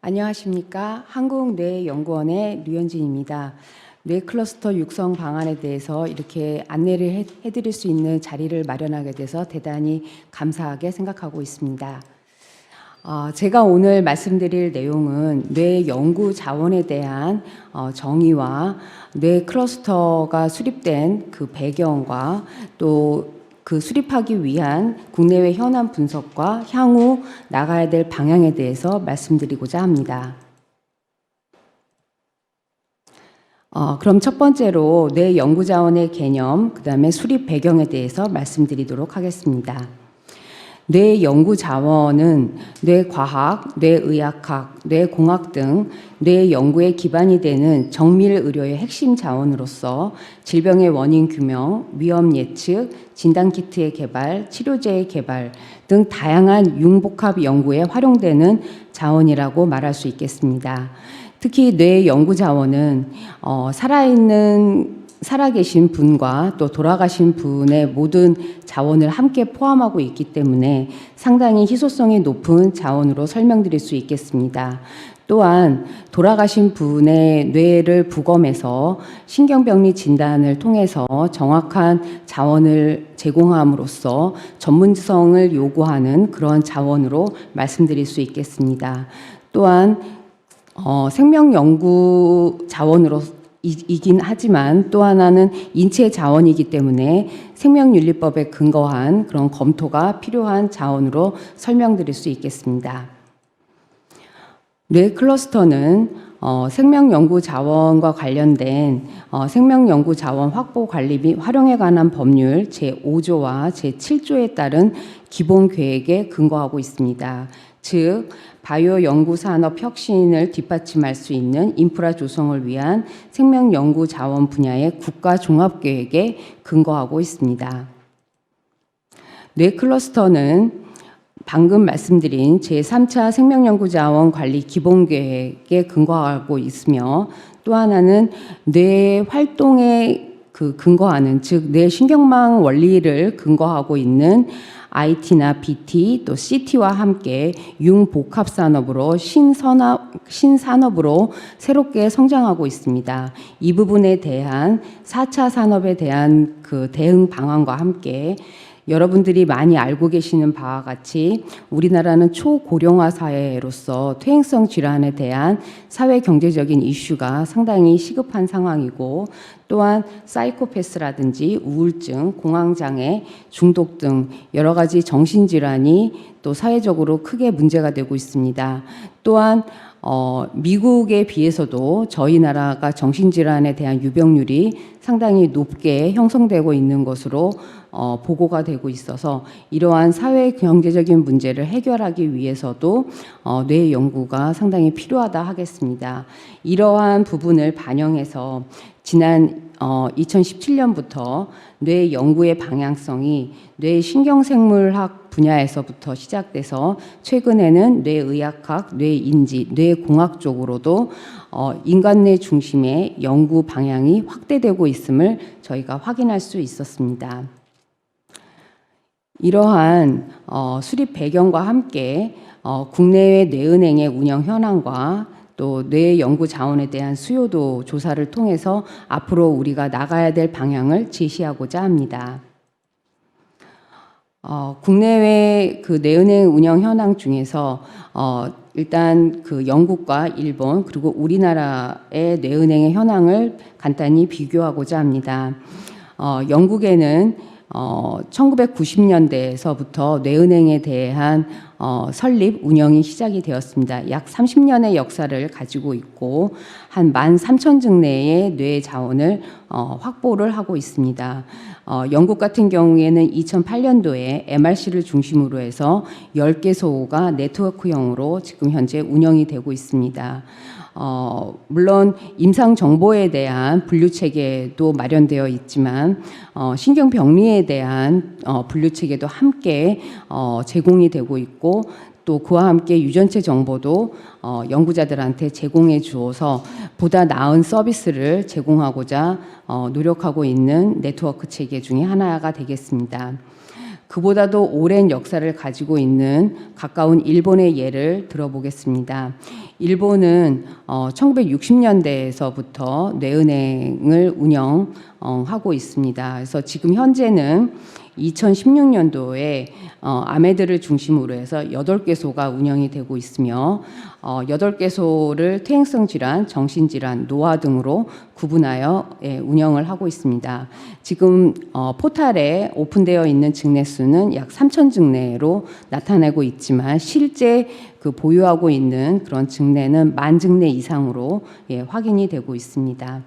안녕하십니까. 한국뇌연구원의 류현진입니다. 뇌 클러스터 육성 방안에 대해서 이렇게 안내를 해- 해드릴 수 있는 자리를 마련하게 돼서 대단히 감사하게 생각하고 있습니다. 어, 제가 오늘 말씀드릴 내용은 뇌 연구 자원에 대한 어, 정의와 뇌 클러스터가 수립된 그 배경과 또 그 수립하기 위한 국내외 현안 분석과 향후 나가야 될 방향에 대해서 말씀드리고자 합니다. 어, 그럼 첫 번째로 뇌 연구 자원의 개념, 그 다음에 수립 배경에 대해서 말씀드리도록 하겠습니다. 뇌 연구 자원은 뇌과학, 뇌의학학, 뇌공학 등 뇌 연구의 기반이 되는 정밀 의료의 핵심 자원으로서 질병의 원인 규명, 위험 예측, 진단 키트의 개발, 치료제의 개발 등 다양한 융복합 연구에 활용되는 자원이라고 말할 수 있겠습니다. 특히 뇌 연구 자원은 어, 살아있는 살아계신 분과 또 돌아가신 분의 모든 자원을 함께 포함하고 있기 때문에 상당히 희소성이 높은 자원으로 설명드릴 수 있겠습니다. 또한 돌아가신 분의 뇌를 부검해서 신경병리 진단을 통해서 정확한 자원을 제공함으로써 전문성을 요구하는 그런 자원으로 말씀드릴 수 있겠습니다. 또한 어, 생명 연구 자원으로 이- 이긴 하지만 또 하나는 인체 자원이기 때문에 생명윤리법에 근거한 그런 검토가 필요한 자원으로 설명드릴 수 있겠습니다. 뇌 클러스터는 어, 생명연구 자원과 관련된 어, 생명연구 자원 확보 관리 및 활용에 관한 법률 제5조와 제7조에 따른 기본 계획에 근거하고 있습니다. 즉 바이오 연구 산업 혁신을 뒷받침할 수 있는 인프라 조성을 위한 생명 연구 자원 분야의 국가 종합 계획에 근거하고 있습니다. 뇌 클러스터는 방금 말씀드린 제3차 생명연구자원 관리 기본계획에 근거하고 있으며 또 하나는 뇌 활동에 그 근거하는 즉 뇌 신경망 원리를 근거하고 있는 IT나 BT 또 CT와 함께 융복합 산업으로 신산업 신산업으로 새롭게 성장하고 있습니다. 이 부분에 대한 4차 산업에 대한 그 대응 방안과 함께 여러분들이 많이 알고 계시는 바와 같이 우리나라는 초고령화 사회로서 퇴행성 질환에 대한 사회 경제적인 이슈가 상당히 시급한 상황이고 또한 사이코패스라든지 우울증, 공황장애, 중독 등 여러 가지 정신질환이 또 사회적으로 크게 문제가 되고 있습니다. 또한 어, 미국에 비해서도 저희 나라가 정신질환에 대한 유병률이 상당히 높게 형성되고 있는 것으로 어, 보고가 되고 있어서 이러한 사회 경제적인 문제를 해결하기 위해서도 어, 뇌 연구가 상당히 필요하다 하겠습니다. 이러한 부분을 반영해서 지난 어, 2017년부터 뇌 연구의 방향성이 뇌 신경생물학 분야에서부터 시작돼서 최근에는 뇌의학학, 뇌인지, 뇌공학 쪽으로도 어, 인간뇌 중심의 연구 방향이 확대되고 있음을 저희가 확인할 수 있었습니다. 이러한 어, 수립 배경과 함께 어, 국내외 뇌은행의 운영 현황과 또 뇌 연구 자원에 대한 수요도 조사를 통해서 앞으로 우리가 나가야 될 방향을 제시하고자 합니다. 어, 국내외 그 뇌은행 운영 현황 중에서 어, 일단 그 영국과 일본 그리고 우리나라의 뇌은행의 현황을 간단히 비교하고자 합니다. 어, 영국에는 어, 1990년대에서부터 뇌은행에 대한 어, 설립, 운영이 시작이 되었습니다. 약 30년의 역사를 가지고 있고 한 13,000증 내의 뇌 자원을 어, 확보를 하고 있습니다. 어, 영국 같은 경우에는 2008년도에 MRC를 중심으로 해서 10개소가 네트워크형으로 지금 현재 운영이 되고 있습니다. 어, 물론 임상 정보에 대한 분류 체계도 마련되어 있지만 어, 신경 병리에 대한 어, 분류 체계도 함께 어, 제공이 되고 있고 또 그와 함께 유전체 정보도 어, 연구자들한테 제공해 주어서 보다 나은 서비스를 제공하고자 어, 노력하고 있는 네트워크 체계 중에 하나가 되겠습니다. 그보다도 오랜 역사를 가지고 있는 가까운 일본의 예를 들어보겠습니다. 일본은 어, 1960년대에서부터 뇌은행을 운영하고 있습니다. 그래서 지금 현재는 2016년도에 어, 아메드를 중심으로 해서 8개소가 운영이 되고 있으며 어, 8개소를 퇴행성 질환, 정신 질환, 노화 등으로 구분하여 예, 운영을 하고 있습니다. 지금 어, 포탈에 오픈되어 있는 증례 수는 약 3천 증례로 나타내고 있지만 실제 그 보유하고 있는 그런 증례는 만 증례 이상으로 예, 확인이 되고 있습니다.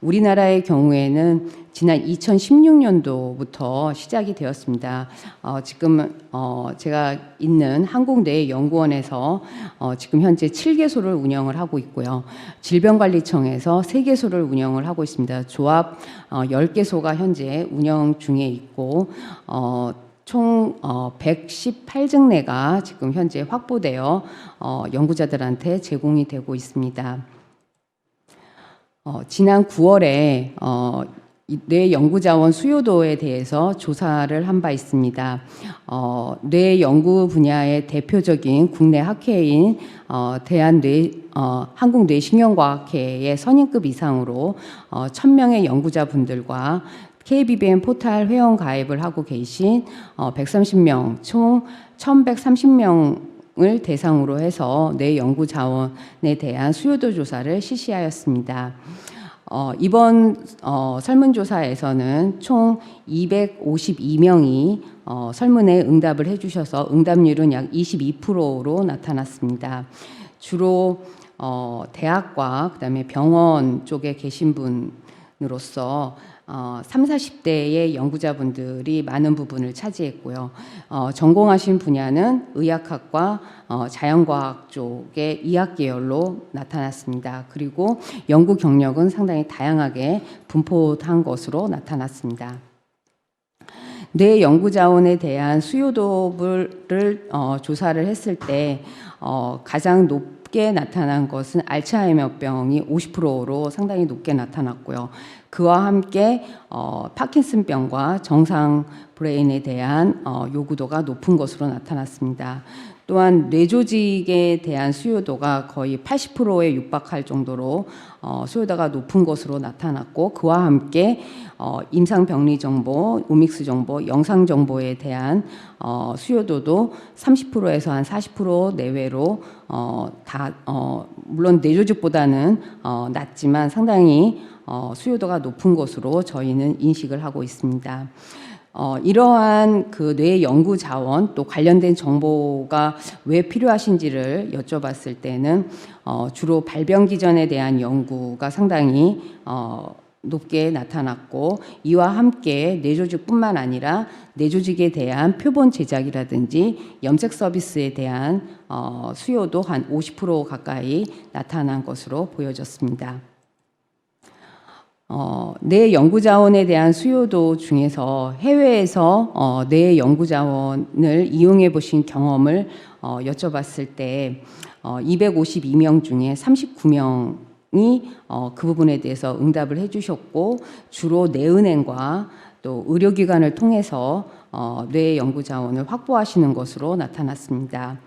우리나라의 경우에는 지난 2016년도부터 시작이 되었습니다. 어, 지금 어, 제가 있는 한국뇌연구원에서 어, 지금 현재 7개소를 운영을 하고 있고요. 질병관리청에서 3개소를 운영을 하고 있습니다. 조합 어, 10개소가 현재 운영 중에 있고 어, 총 어, 118증례가 지금 현재 확보되어 어, 연구자들한테 제공이 되고 있습니다. 어, 지난 9월에 어, 이 뇌 연구 자원 수요도에 대해서 조사를 한 바 있습니다. 어, 뇌 연구 분야의 대표적인 국내 학회인 어, 대한뇌 어, 한국뇌신경과학회의 선임급 이상으로 어, 1000명의 연구자분들과 KBBM 포탈 회원 가입을 하고 계신 어, 130명 총 1130명 을 대상으로 해서 뇌 연구 자원에 대한 수요도 조사를 실시하였습니다. 어, 이번 어, 설문조사에서는 총 252명이 어, 설문에 응답을 해주셔서 응답률은 약 22%로 나타났습니다. 주로 어, 대학과 그다음에 병원 쪽에 계신 분으로서 어, 3, 40대의 연구자분들이 많은 부분을 차지했고요. 어, 전공하신 분야는 의학학과 어, 자연과학 쪽의 이학 계열로 나타났습니다. 그리고 연구 경력은 상당히 다양하게 분포한 것으로 나타났습니다. 뇌 연구 자원에 대한 수요도를 어, 조사를 했을 때 어, 가장 높 게 나타난 것은 알츠하이머병이 50%로 상당히 높게 나타났고요. 그와 함께 어, 파킨슨병과 정상 브레인에 대한 어, 요구도가 높은 것으로 나타났습니다. 또한 뇌조직에 대한 수요도가 거의 80%에 육박할 정도로 어, 수요도가 높은 것으로 나타났고 그와 함께 어, 임상 병리 정보, 오믹스 정보, 영상 정보에 대한 어, 수요도도 30%에서 한 40% 내외로 어, 다 어, 물론 뇌조직보다는 어, 낮지만 상당히 어, 수요도가 높은 것으로 저희는 인식을 하고 있습니다. 어, 이러한 그 뇌 연구 자원 또 관련된 정보가 왜 필요하신지를 여쭤봤을 때는 어, 주로 발병 기전에 대한 연구가 상당히 어, 높게 나타났고 이와 함께 뇌조직뿐만 아니라 뇌조직에 대한 표본 제작이라든지 염색 서비스에 대한 어, 수요도 한 50% 가까이 나타난 것으로 보여졌습니다. 어, 뇌 연구 자원에 대한 수요도 중에서 해외에서 어, 뇌 연구 자원을 이용해 보신 경험을 어, 여쭤봤을 때 어, 252명 중에 39명이 어, 그 부분에 대해서 응답을 해주셨고 주로 뇌은행과 또 의료기관을 통해서 어, 뇌 연구 자원을 확보하시는 것으로 나타났습니다.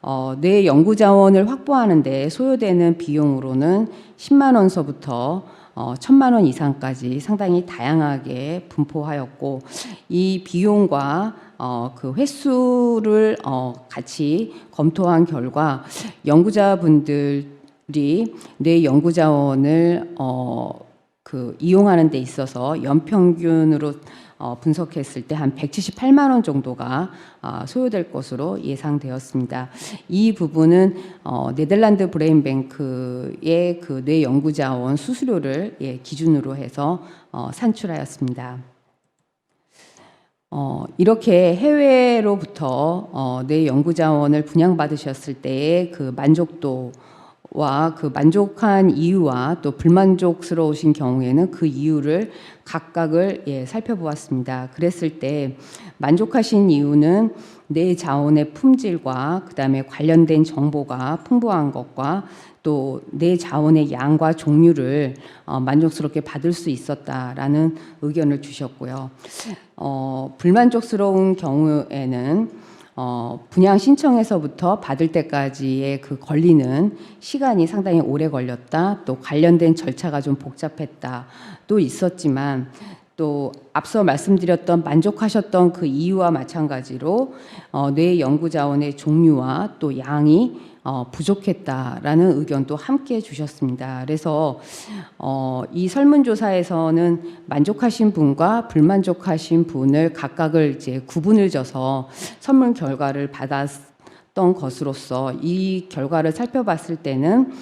어, 뇌 연구 자원을 확보하는데 소요되는 비용으로는 10만 원서부터 어, 천만 원 이상까지 상당히 다양하게 분포하였고 이 비용과 어, 그 횟수를 어, 같이 검토한 결과 연구자분들이 뇌 연구 자원을 어, 그 이용하는 데 있어서 연평균으로 어, 분석했을 때 한 178만 원 정도가 어, 소요될 것으로 예상되었습니다. 이 부분은 어, 네덜란드 브레인뱅크의 그 뇌 연구 자원 수수료를 예, 기준으로 해서 어, 산출하였습니다. 어, 이렇게 해외로부터 어, 뇌 연구 자원을 분양받으셨을 때의 그 만족도 와그 만족한 이유와 또 불만족스러우신 경우에는 그 이유를 각각을 예, 살펴보았습니다. 그랬을 때 만족하신 이유는 내 자원의 품질과 그다음에 관련된 정보가 풍부한 것과 또 내 자원의 양과 종류를 어, 만족스럽게 받을 수 있었다라는 의견을 주셨고요. 어, 불만족스러운 경우에는 어, 분양 신청에서부터 받을 때까지의 그 걸리는 시간이 상당히 오래 걸렸다. 또 관련된 절차가 좀 복잡했다. 또 있었지만 또 앞서 말씀드렸던 만족하셨던 그 이유와 마찬가지로 어, 뇌 연구 자원의 종류와 또 양이 어, 부족했다라는 의견도 함께 주셨습니다. 그래서 어, 이 설문조사에서는 만족하신 분과 불만족하신 분을 각각을 이제 구분을 져서 설문 결과를 받았던 것으로서 이 결과를 살펴봤을 때는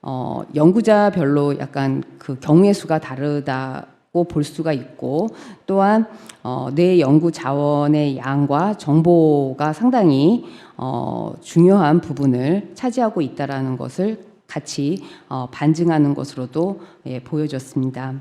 어, 연구자별로 약간 그 경우의 수가 다르다고 볼 수가 있고 또한 어, 내 연구 자원의 양과 정보가 상당히 어, 중요한 부분을 차지하고 있다라는 것을 같이 어, 반증하는 것으로도 예, 보여졌습니다.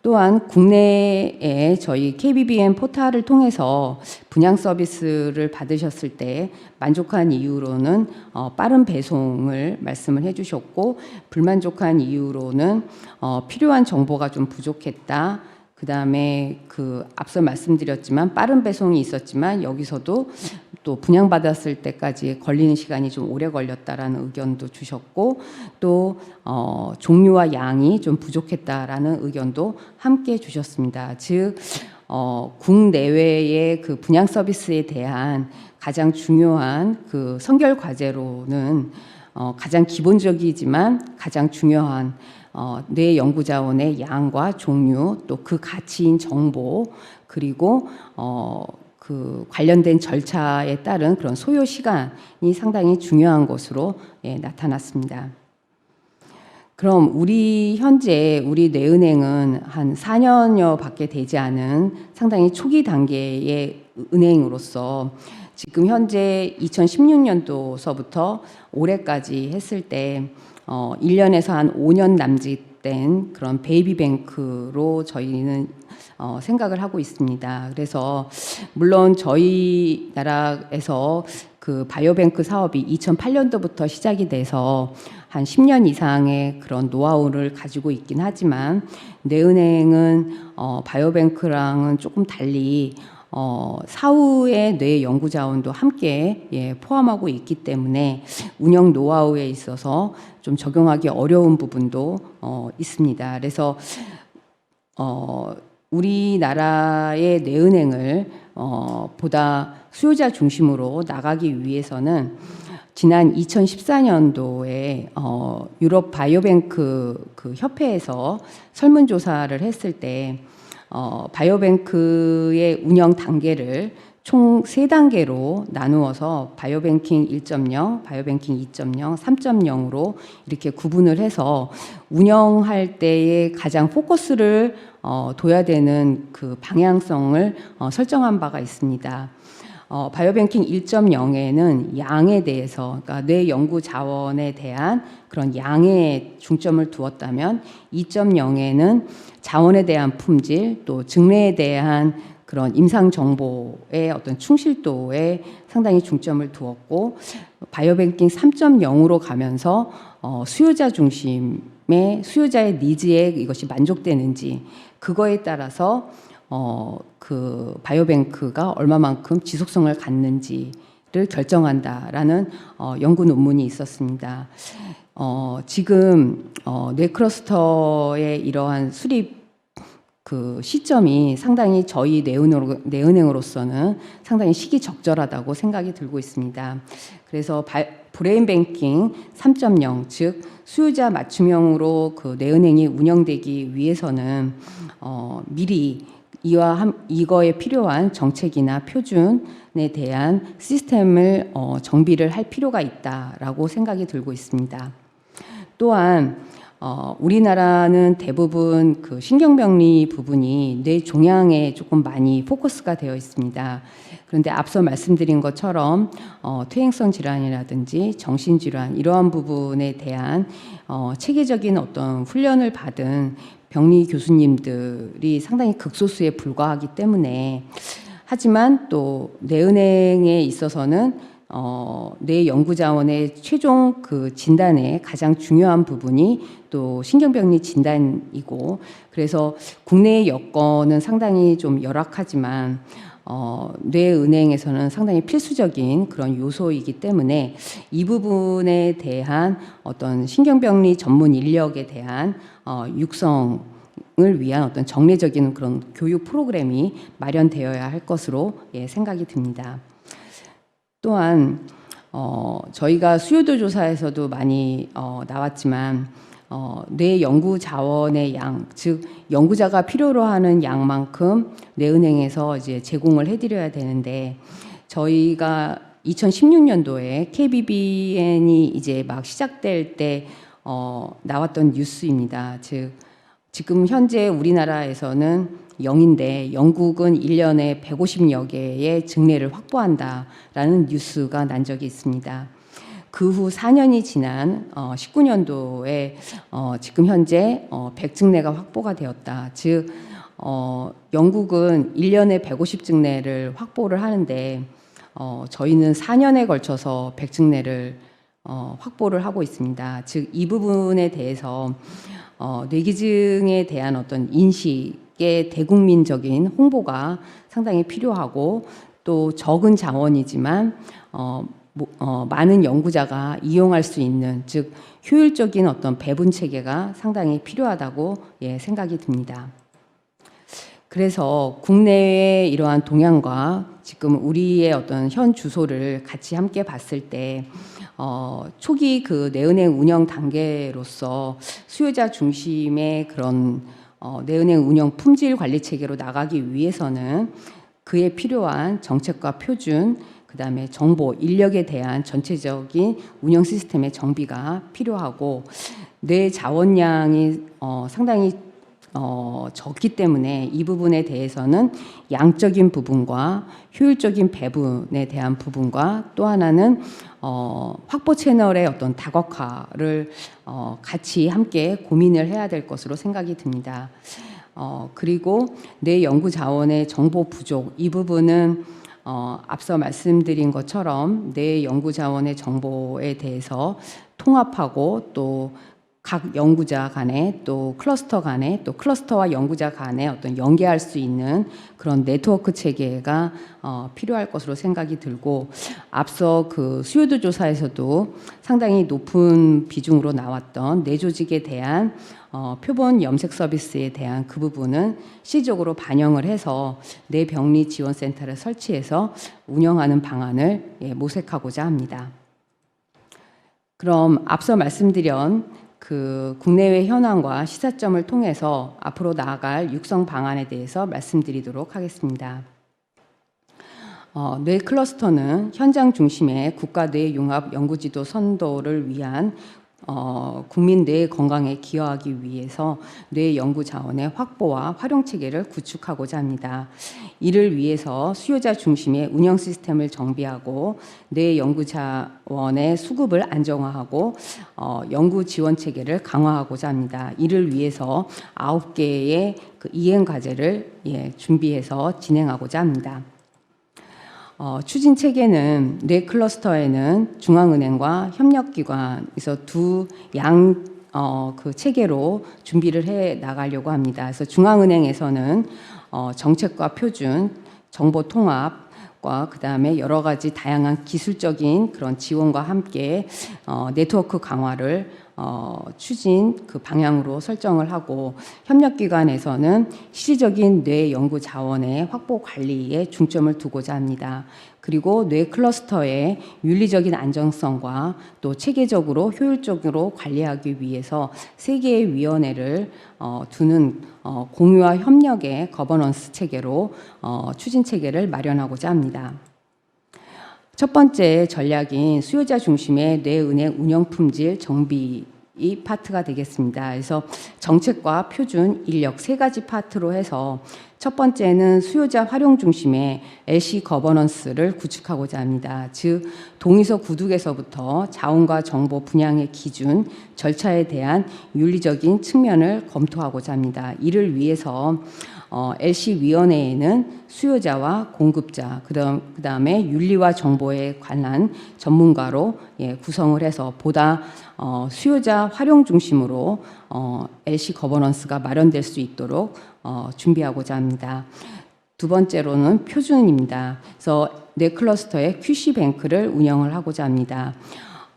또한 국내에 저희 KBBM 포탈을 통해서 분양 서비스를 받으셨을 때 만족한 이유로는 어, 빠른 배송을 말씀을 해주셨고 불만족한 이유로는 어, 필요한 정보가 좀 부족했다. 그 다음에 그 앞서 말씀드렸지만 빠른 배송이 있었지만 여기서도 또 분양받았을 때까지 걸리는 시간이 좀 오래 걸렸다라는 의견도 주셨고 또 어, 종류와 양이 좀 부족했다라는 의견도 함께 주셨습니다. 즉 어, 국내외의 그 분양 서비스에 대한 가장 중요한 그 선결 과제로는 어, 가장 기본적이지만 가장 중요한 어, 뇌 연구 자원의 양과 종류 또 그 가치인 정보 그리고 어, 그 관련된 절차에 따른 그런 소요 시간이 상당히 중요한 것으로 예, 나타났습니다. 그럼 우리 현재 우리 뇌은행은 한 4년여밖에 되지 않은 상당히 초기 단계의 은행으로서 지금 현재 2016년도서부터 올해까지 했을 때 어, 1년에서 한 5년 남짓된 그런 베이비뱅크로 저희는 어, 생각을 하고 있습니다. 그래서 물론 저희 나라에서 그 바이오뱅크 사업이 2008년도부터 시작이 돼서 한 10년 이상의 그런 노하우를 가지고 있긴 하지만 내은행은 어, 바이오뱅크랑은 조금 달리 어, 사후의 뇌 연구 자원도 함께 예, 포함하고 있기 때문에 운영 노하우에 있어서 좀 적용하기 어려운 부분도 어, 있습니다. 그래서 어, 우리나라의 뇌은행을 어, 보다 수요자 중심으로 나가기 위해서는 지난 2014년도에 어, 유럽 바이오뱅크 그 협회에서 설문조사를 했을 때 어, 바이오뱅크의 운영 단계를 총 세 단계로 나누어서 바이오뱅킹 1.0, 바이오뱅킹 2.0, 3.0으로 이렇게 구분을 해서 운영할 때에 가장 포커스를 어, 둬야 되는 그 방향성을 어, 설정한 바가 있습니다. 어, 바이오뱅킹 1.0에는 양에 대해서, 그러니까 뇌 연구 자원에 대한 그런 양에 중점을 두었다면 2.0에는 자원에 대한 품질, 또 증례에 대한 그런 임상 정보의 어떤 충실도에 상당히 중점을 두었고 바이오뱅킹 3.0으로 가면서 어, 수요자 중심의 수요자의 니즈에 이것이 만족되는지 그거에 따라서 어, 그 바이오뱅크가 얼마만큼 지속성을 갖는지를 결정한다라는 어, 연구 논문이 있었습니다. 어, 지금 어, 뇌크러스터의 이러한 수립 그 시점이 상당히 저희 내은으로, 내은행으로서는 상당히 시기적절하다고 생각이 들고 있습니다. 그래서 바, 브레인 뱅킹 3.0, 즉 수요자 맞춤형으로 그 내은행이 운영되기 위해서는 어, 미리 이와 함, 이거에 필요한 정책이나 표준에 대한 시스템을 어, 정비를 할 필요가 있다라고 생각이 들고 있습니다. 또한 어, 우리나라는 대부분 그 신경병리 부분이 뇌 종양에 조금 많이 포커스가 되어 있습니다. 그런데 앞서 말씀드린 것처럼 어, 퇴행성 질환이라든지 정신질환 이러한 부분에 대한 어, 체계적인 어떤 훈련을 받은 병리 교수님들이 상당히 극소수에 불과하기 때문에 하지만 또 뇌은행에 있어서는 어, 뇌 연구 자원의 최종 그 진단에 가장 중요한 부분이 또 신경병리 진단이고 그래서 국내의 여건은 상당히 좀 열악하지만 어, 뇌은행에서는 상당히 필수적인 그런 요소이기 때문에 이 부분에 대한 어떤 신경병리 전문 인력에 대한 어, 육성 을 위한 어떤 정례적인 그런 교육 프로그램이 마련되어야 할 것으로 예, 생각이 듭니다. 또한 어, 저희가 수요도 조사에서도 많이 어, 나왔지만 어, 뇌 연구 자원의 양, 즉 연구자가 필요로 하는 양만큼 뇌은행에서 이제 제공을 해드려야 되는데 저희가 2016년도에 KBBN이 이제 막 시작될 때 어, 나왔던 뉴스입니다. 즉 지금 현재 우리나라에서는 0인데 영국은 1년에 150여 개의 증례를 확보한다라는 뉴스가 난 적이 있습니다. 그 후 4년이 지난 어, 19년도에 어, 지금 현재 어, 100증례가 확보가 되었다. 즉 어, 영국은 1년에 150증례를 확보를 하는데 어, 저희는 4년에 걸쳐서 100증례를 어, 확보를 하고 있습니다. 즉 이 부분에 대해서 어, 뇌기증에 대한 어떤 인식의 대국민적인 홍보가 상당히 필요하고 또 적은 자원이지만 어, 뭐, 어, 많은 연구자가 이용할 수 있는 즉 효율적인 어떤 배분 체계가 상당히 필요하다고 예, 생각이 듭니다. 그래서 국내의 이러한 동향과 지금 우리의 어떤 현 주소를 같이 함께 봤을 때 어, 초기 그 내은행 운영 단계로서 수요자 중심의 그런 어, 내은행 운영 품질 관리 체계로 나가기 위해서는 그에 필요한 정책과 표준, 그 다음에 정보, 인력에 대한 전체적인 운영 시스템의 정비가 필요하고 뇌 자원량이 어, 상당히 어, 적기 때문에 이 부분에 대해서는 양적인 부분과 효율적인 배분에 대한 부분과 또 하나는 어, 확보 채널의 어떤 다각화를 어, 같이 함께 고민을 해야 될 것으로 생각이 듭니다. 어, 그리고 내 연구 자원의 정보 부족 이 부분은 어, 앞서 말씀드린 것처럼 내 연구 자원의 정보에 대해서 통합하고 또 각 연구자 간에 또 클러스터 간에 또 클러스터와 연구자 간에 어떤 연계할 수 있는 그런 네트워크 체계가 어, 필요할 것으로 생각이 들고 앞서 그 수요도 조사에서도 상당히 높은 비중으로 나왔던 내 조직에 대한 어, 표본 염색 서비스에 대한 그 부분은 시적으로 반영을 해서 내 병리 지원 센터를 설치해서 운영하는 방안을 예, 모색하고자 합니다. 그럼 앞서 말씀드린 그 국내외 현황과 시사점을 통해서 앞으로 나아갈 육성 방안에 대해서 말씀드리도록 하겠습니다. 어, 뇌 클러스터는 현장 중심의 국가 뇌 융합 연구지도 선도를 위한 어, 국민 뇌 건강에 기여하기 위해서 뇌 연구 자원의 확보와 활용 체계를 구축하고자 합니다. 이를 위해서 수요자 중심의 운영 시스템을 정비하고 뇌 연구 자원의 수급을 안정화하고 어, 연구 지원 체계를 강화하고자 합니다. 이를 위해서 아홉 개의 그 이행 과제를 예, 준비해서 진행하고자 합니다. 어, 추진 체계는 뇌 클러스터에는 중앙은행과 협력기관에서 두양 어, 그 체계로 준비를 해 나가려고 합니다. 그래서 중앙은행에서는 어, 정책과 표준, 정보 통합과 그 다음에 여러 가지 다양한 기술적인 그런 지원과 함께 어, 네트워크 강화를 어, 추진 그 방향으로 설정을 하고 협력 기관에서는 실질적인 뇌 연구 자원의 확보 관리에 중점을 두고자 합니다. 그리고 뇌 클러스터의 윤리적인 안정성과 또 체계적으로 효율적으로 관리하기 위해서 세 개의 위원회를 어, 두는 어, 공유와 협력의 거버넌스 체계로 어, 추진 체계를 마련하고자 합니다. 첫 번째 전략인 수요자 중심의 뇌은행 운영 품질 정비 이 파트가 되겠습니다. 그래서 정책과 표준, 인력 세 가지 파트로 해서 첫 번째는 수요자 활용 중심의 LC 거버넌스를 구축하고자 합니다. 즉 동의서 구독에서부터 자원과 정보 분양의 기준, 절차에 대한 윤리적인 측면을 검토하고자 합니다. 이를 위해서 어, LC 위원회에는 수요자와 공급자, 그다음 그다음에 윤리와 정보에 관한 전문가로 예, 구성을 해서 보다 어, 수요자 활용 중심으로 어, LC 거버넌스가 마련될 수 있도록 어, 준비하고자 합니다. 두 번째로는 표준입니다. 그래서 네 클러스터의 QC 뱅크를 운영을 하고자 합니다.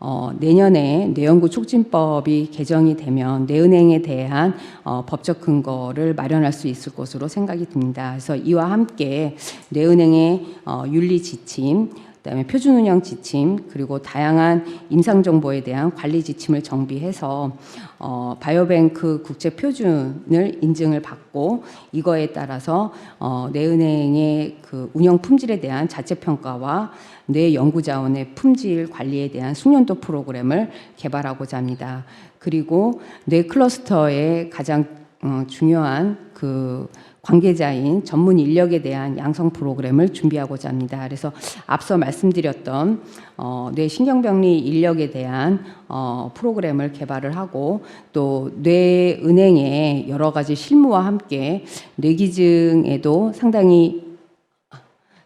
어, 내년에 내연구 촉진법이 개정이 되면 내은행에 대한 어, 법적 근거를 마련할 수 있을 것으로 생각이 듭니다. 그래서 이와 함께 내은행의 어, 윤리 지침, 그다음에 표준 운영 지침 그리고 다양한 임상 정보에 대한 관리 지침을 정비해서 어, 바이오뱅크 국제 표준을 인증을 받고 이거에 따라서 어, 내 은행의 그 운영 품질에 대한 자체 평가와 뇌 연구 자원의 품질 관리에 대한 숙련도 프로그램을 개발하고자 합니다. 그리고 뇌 클러스터의 가장 어, 중요한 그 관계자인 전문 인력에 대한 양성 프로그램을 준비하고자 합니다. 그래서 앞서 말씀드렸던 어, 뇌 신경병리 인력에 대한 어, 프로그램을 개발을 하고 또 뇌은행의 여러 가지 실무와 함께 뇌기증에도 상당히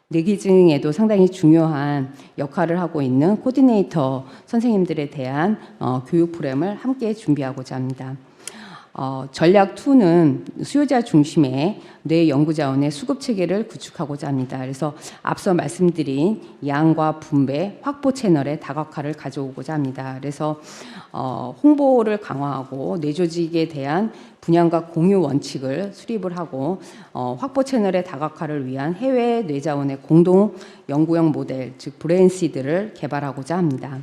뇌기증에도 상당히 중요한 역할을 하고 있는 코디네이터 선생님들에 대한 어, 교육 프로그램을 함께 준비하고자 합니다. 어, 전략 2는 수요자 중심의 뇌 연구 자원의 수급 체계를 구축하고자 합니다. 그래서 앞서 말씀드린 양과 분배, 확보 채널의 다각화를 가져오고자 합니다. 그래서 어, 홍보를 강화하고 뇌 조직에 대한 분양과 공유 원칙을 수립을 하고 어, 확보 채널의 다각화를 위한 해외 뇌 자원의 공동 연구형 모델, 즉 브레인시드를 개발하고자 합니다.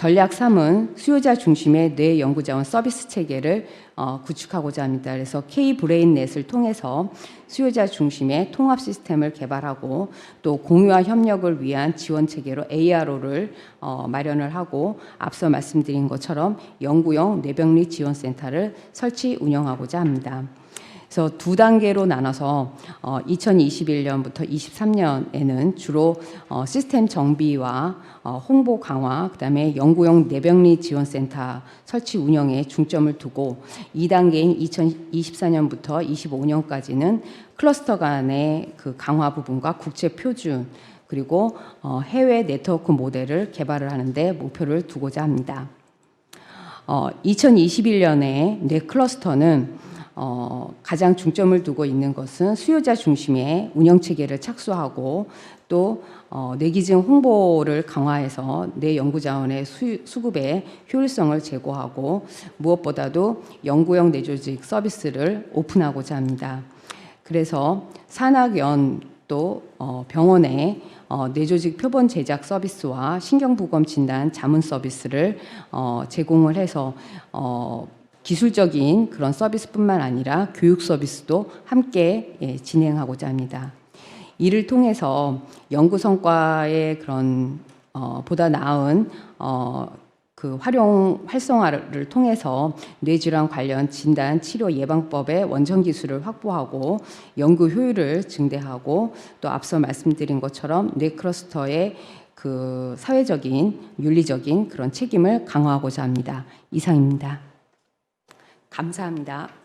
전략 3은 수요자 중심의 뇌 연구 자원 서비스 체계를 어, 구축하고자 합니다. 그래서 K 브레인넷을 통해서 수요자 중심의 통합 시스템을 개발하고 또 공유와 협력을 위한 지원 체계로 ARO를 어, 마련을 하고 앞서 말씀드린 것처럼 연구용 뇌병리 지원센터를 설치 운영하고자 합니다. 그래서 두 단계로 나눠서 어, 2021년부터 23년에는 주로 어, 시스템 정비와 어, 홍보 강화, 그다음에 연구용 뇌병리 지원센터 설치 운영에 중점을 두고 2단계인 2024년부터 25년까지는 클러스터 간의 그 강화 부분과 국제 표준 그리고 어, 해외 네트워크 모델을 개발을 하는데 목표를 두고자 합니다. 어, 2021년에 뇌 클러스터는 어, 가장 중점을 두고 있는 것은 수요자 중심의 운영 체계를 착수하고 또 어, 뇌기증 홍보를 강화해서 뇌 연구 자원의 수, 수급의 효율성을 제고하고 무엇보다도 연구형 뇌조직 서비스를 오픈하고자 합니다. 그래서 산학연 또 어, 병원에 어, 뇌조직 표본 제작 서비스와 신경부검 진단 자문 서비스를 어, 제공을 해서 어, 기술적인 그런 서비스뿐만 아니라 교육 서비스도 함께 예, 진행하고자 합니다. 이를 통해서 연구 성과의 그런 어, 보다 나은 어, 그 활용 활성화를 통해서 뇌질환 관련 진단 치료 예방법의 원천 기술을 확보하고 연구 효율을 증대하고 또 앞서 말씀드린 것처럼 뇌 클러스터의 그 사회적인 윤리적인 그런 책임을 강화하고자 합니다. 이상입니다. 감사합니다.